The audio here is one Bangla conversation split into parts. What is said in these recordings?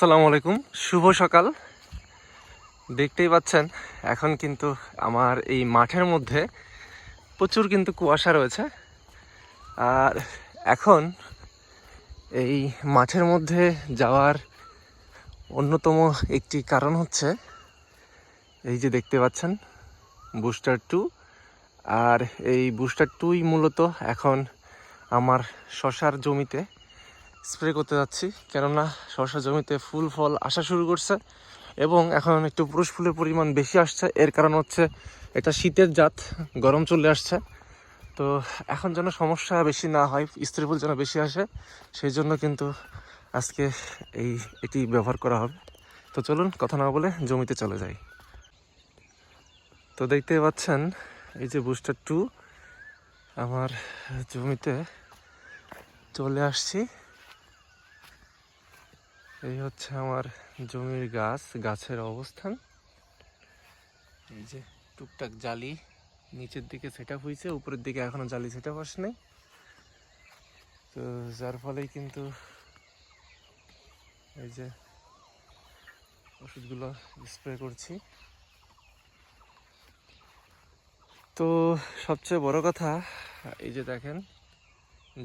আসসালামু আলাইকুম। শুভ সকাল। দেখতেই পাচ্ছেন, এখন কিন্তু আমার এই মাঠের মধ্যে প্রচুর কিন্তু কুয়াশা রয়েছে। আর এখন এই মাঠের মধ্যে যাওয়ার অন্যতম একটি কারণ হচ্ছে, এই যে দেখতে পাচ্ছেন, বুস্টার টু। আর এই বুস্টার টুই মূলত এখন আমার শশার জমিতে স্প্রে করতে যাচ্ছি, কেননা শসা জমিতে ফুল, ফল আসা শুরু করছে এবং এখন একটু পুরুষ ফুলের পরিমাণ বেশি আসছে। এর কারণ হচ্ছে এটা শীতের জাত, গরম চলে আসছে। তো এখন যেন সমস্যা বেশি না হয় স্ত্রী ফুল যেন বেশি আসে, সেই জন্য কিন্তু আজকে এই, এটি ব্যবহার করা হবে। তো চলুন কথা না বলে জমিতে চলে যাই। তো দেখতে পাচ্ছেন, এই যে বুস্টার টু আমার জমিতে চলে আসছি। এই হচ্ছে আমার জমির গাছ, গাছের অবস্থান। এই যে টুকটাক জালি নিচের দিকে সেট আপ হয়েছে উপরের দিকে এখনও জালি সেট আপ আসেনি তো যার ফলেই কিন্তু এই যে ওষুধগুলো স্প্রে করছি। তো সবচেয়ে বড় কথা, এই যে দেখেন,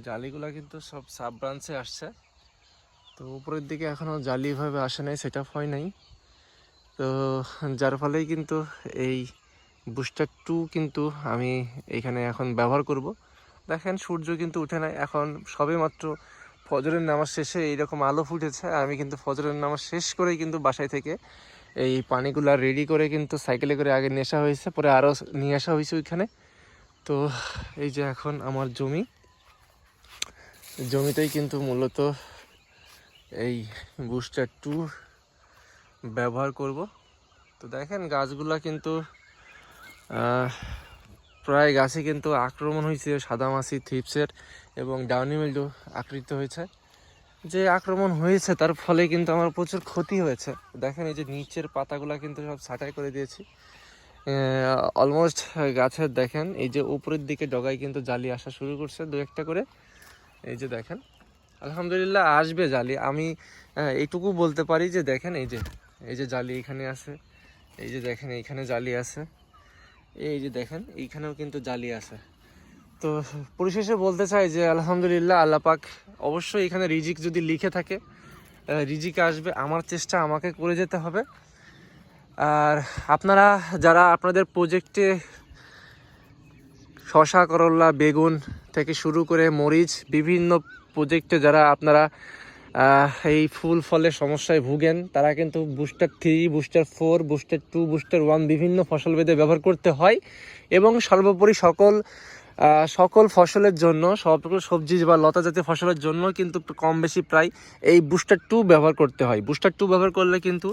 জালিগুলা কিন্তু সব সাব ব্রাঞ্চে আসছে। তো উপরের দিকে এখনও জালিভাবে আসে নাই সেট আপ হয় নাই। তো যার ফলেই কিন্তু এই বুস্টার টু কিন্তু আমি এখানে এখন ব্যবহার করব। দেখেন, সূর্য কিন্তু উঠে নাই। এখন সবে মাত্র ফজরের নামাজ শেষে এইরকম আলো ফুটেছে। আমি কিন্তু ফজরের নামাজ শেষ করেই কিন্তু বাসায় থেকে এই পানিগুলা রেডি করে কিন্তু সাইকেলে করে আগে নেশা হয়েছে, পরে আরও নিয়ে আসা হয়েছে ওইখানে। তো এই যে এখন আমার জমি। জমিতেই কিন্তু মূলত এই বুস্টার টু ব্যবহার করব। তো দেখেন গাছগুলা কিন্তু প্রায় গাছে কিন্তু আক্রমণ হয়েছে সাদামাছি থিপসের এবং ডাউনি মিল্ডু আকৃত হয়েছে। যে আক্রমণ হয়েছে, তার ফলে কিন্তু আমার প্রচুর ক্ষতি হয়েছে। দেখেন এই যে নিচের পাতাগুলা কিন্তু সব ছাঁটাই করে দিয়েছি। অলমোস্ট গাছের, দেখেন, এই যে উপরের দিকে ডগায় কিন্তু জালি আসা শুরু করছে দু একটা করে। এই যে দেখেন আলহামদুলিল্লাহ আসবে জালি। আমি এইটুকু বলতে পারি যে দেখেন এই যে এই যে জালি এখানে আছে, এই যে দেখেন এইখানে জালি আছে, এই যে দেখেন এইখানেও কিন্তু জালি আছে। তো পরিশেষে বলতে চাই যে আলহামদুলিল্লাহ আল্লাহ পাক অবশ্যই এখানে রিজিক যদি লিখে থাকে রিজিক আসবে, আমার চেষ্টা আমাকে করে যেতে হবে। আর আপনারা যারা আপনাদের প্রজেক্টে শশা করল্লা বেগুন থেকে শুরু করে মরিচ, বিভিন্ন প্রজেক্টে যারা আপনারা এই ফুল ফলের সমস্যায় ভুগেন, তারা কিন্তু booster three booster four booster two booster one বিভিন্ন ফসল বেঁধে ব্যবহার করতে হয় এবং সর্বোপরি সকল সকল ফসলের জন্য, সকল সবজি বা লতা জাতীয় ফসলের জন্য কিন্তু কম বেশি প্রায় এই বুস্টার টু ব্যবহার করতে হয়। বুস্টার টু ব্যবহার করলে কিন্তু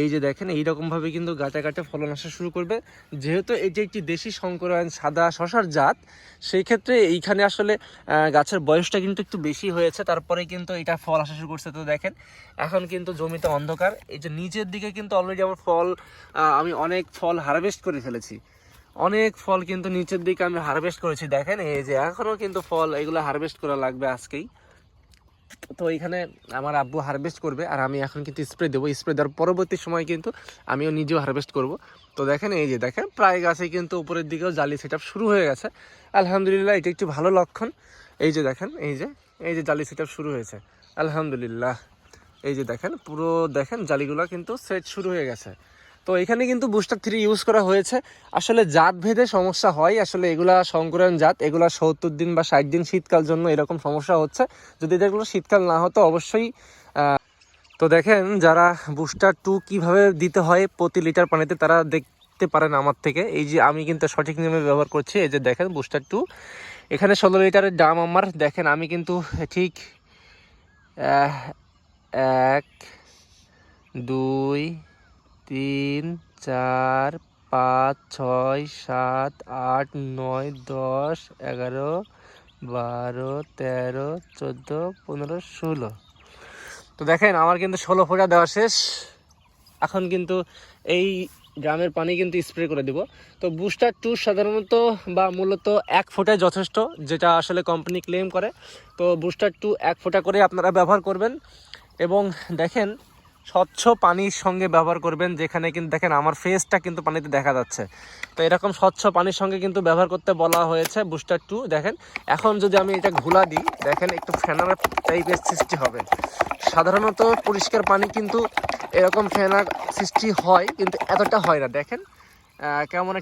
এই যে দেখেন এইরকমভাবে কিন্তু গাছে গাছে ফলন আসা শুরু করবে। যেহেতু এটি একটি দেশি সংকরায়ন সাদা শশার জাত, সেই ক্ষেত্রে এইখানে আসলে গাছের বয়সটা কিন্তু একটু বেশি হয়েছে, তারপরে কিন্তু এটা ফল আসা শুরু করছে। তো দেখেন, এখন কিন্তু জমিতে অন্ধকার। এই যে নিচের দিকে কিন্তু অলরেডি আমার ফল আমি অনেক ফল হারভেস্ট করে ফেলেছি। অনেক ফল কিন্তু নিচের দিকে আমি হারভেস্ট করেছি, দেখেন এই যে এখনও কিন্তু ফল এগুলো হারভেস্ট করা লাগবে আজকেই। তো এখানে আমার আব্বু হারভেস্ট করবে আর আমি এখন কিন্তু স্প্রে দেবো। স্প্রে দেওয়ার পরবর্তী সময় কিন্তু আমিও নিজেও হারভেস্ট করব। তো দেখেন এই যে দেখেন, প্রায় গাছে কিন্তু উপরের দিকেও জালি সেট শুরু হয়ে গেছে। আলহামদুলিল্লাহ, এটা একটি ভালো লক্ষণ। এই যে দেখেন, এই যে এই যে জালি সেট শুরু হয়েছে। আলহামদুলিল্লাহ। এই যে দেখেন, পুরো দেখেন জালিগুলো কিন্তু সেট শুরু হয়ে গেছে। তো এখানে কিন্তু বুস্টার থ্রি ইউজ করা হয়েছে। আসলে জাত ভেদে সমস্যা হয়। আসলে এগুলা সংকরণ জাত, এগুলা সত্তর দিন বা ষাট দিন শীতকাল জন্য এরকম সমস্যা হচ্ছে। যদি এগুলো শীতকাল না হতো, অবশ্যই তো দেখেন যারা বুস্টার টু কীভাবে দিতে হয় প্রতি লিটার পানিতে, তারা দেখতে পারেন আমার থেকে। এই যে আমি কিন্তু সঠিক নিয়মে ব্যবহার করছি। এই যে দেখেন বুস্টার টু। এখানে ষোলো লিটারের দাম আমার। দেখেন আমি কিন্তু ঠিক এক, দুই তিন, চার, পাঁচ, ছয়, সাত, আট, নয়, দশ, এগারো, বারো, তেরো, চোদ্দ, পনেরো, ষোলো। তো দেখেন, আমার কিন্তু ষোলো ফোঁটা দেওয়া শেষ। এখন কিন্তু এই গ্রামের পানি কিন্তু স্প্রে করে দিব। তো বুস্টার টু সাধারণত বা মূলত এক ফোঁটায় যথেষ্ট, যেটা আসলে কোম্পানি ক্লেম করে। তো বুস্টার টু এক ফোঁটা করে আপনারা ব্যবহার করবেন। এবং দেখেন স্বচ্ছ পানির সঙ্গে ব্যবহার করবেন, যেখানে কিন্তু দেখেন আমার ফেসটা কিন্তু পানিতে দেখা যাচ্ছে। তো এরকম স্বচ্ছ পানির সঙ্গে কিন্তু ব্যবহার করতে বলা হয়েছে বুস্টার টু দেখেন। এখন যদি আমি এটা ঘোলা দিই, দেখেন একটু ফেনার টাইপের সৃষ্টি হবে। সাধারণত পরিষ্কার পানি কিন্তু এরকম ফেনার সৃষ্টি হয়, কিন্তু এতটা হয় না। দেখেন কেমন